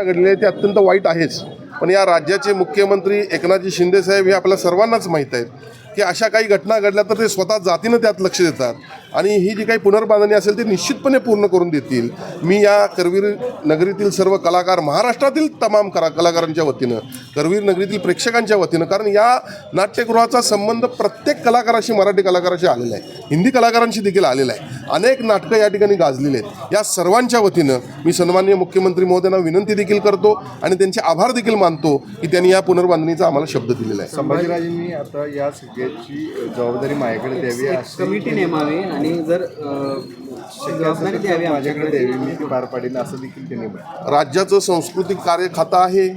घटना आहे ते अत्यंत वाईट आहेच. पण या राज्याचे मुख्यमंत्री एकनाथजी शिंदे साहेब हे आपल्या सर्वांनाच माहीत आहेत. की अशा काही घटना घडल्या तर ते स्वतः जातीनं त्यात लक्ष देतात. आणि ही जी काही पुनर्बांधणी असेल ती निश्चितपणे पूर्ण करून देतील. मी या करवीर नगरीतील सर्व कलाकार महाराष्ट्रातील तमाम कला कलाकारांच्या वतीनं करवीर नगरीतील प्रेक्षकांच्या वतीनं कारण या नाट्यगृहाचा संबंध प्रत्येक कलाकाराशी मराठी कलाकाराशी आलेला आहे. हिंदी कलाकारांशी देखील आलेला आहे. अनेक नाटकं या ठिकाणी गाजलेली आहेत. या सर्वांच्या वतीनं मी सन्माननीय मुख्यमंत्री महोदयांना विनंती देखील करतो आणि त्यांचे आभार देखील मानतो की त्यांनी या पुनर्बांधणीचा आम्हाला शब्द दिलेला आहे. संभाजीराजेंनी आता या सगळ्याची जबाबदारी माझ्याकडे द्यावी अशी कमिटी नेमावी आणि जर जबाबदारी द्यावी माझ्याकडे द्यावी मी ती पार पाडील असं देखील त्यांनी म्हटलं राज्याचं सांस्कृतिक कार्य खातं आहे.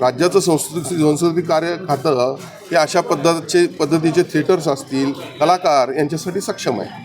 राज्याचं संस्कृती सांस्कृतिक कार्य खातं हे अशा पद्धतीचे पद्धतीचे थिएटर्स असतील कलाकार यांच्यासाठी सक्षम आहे.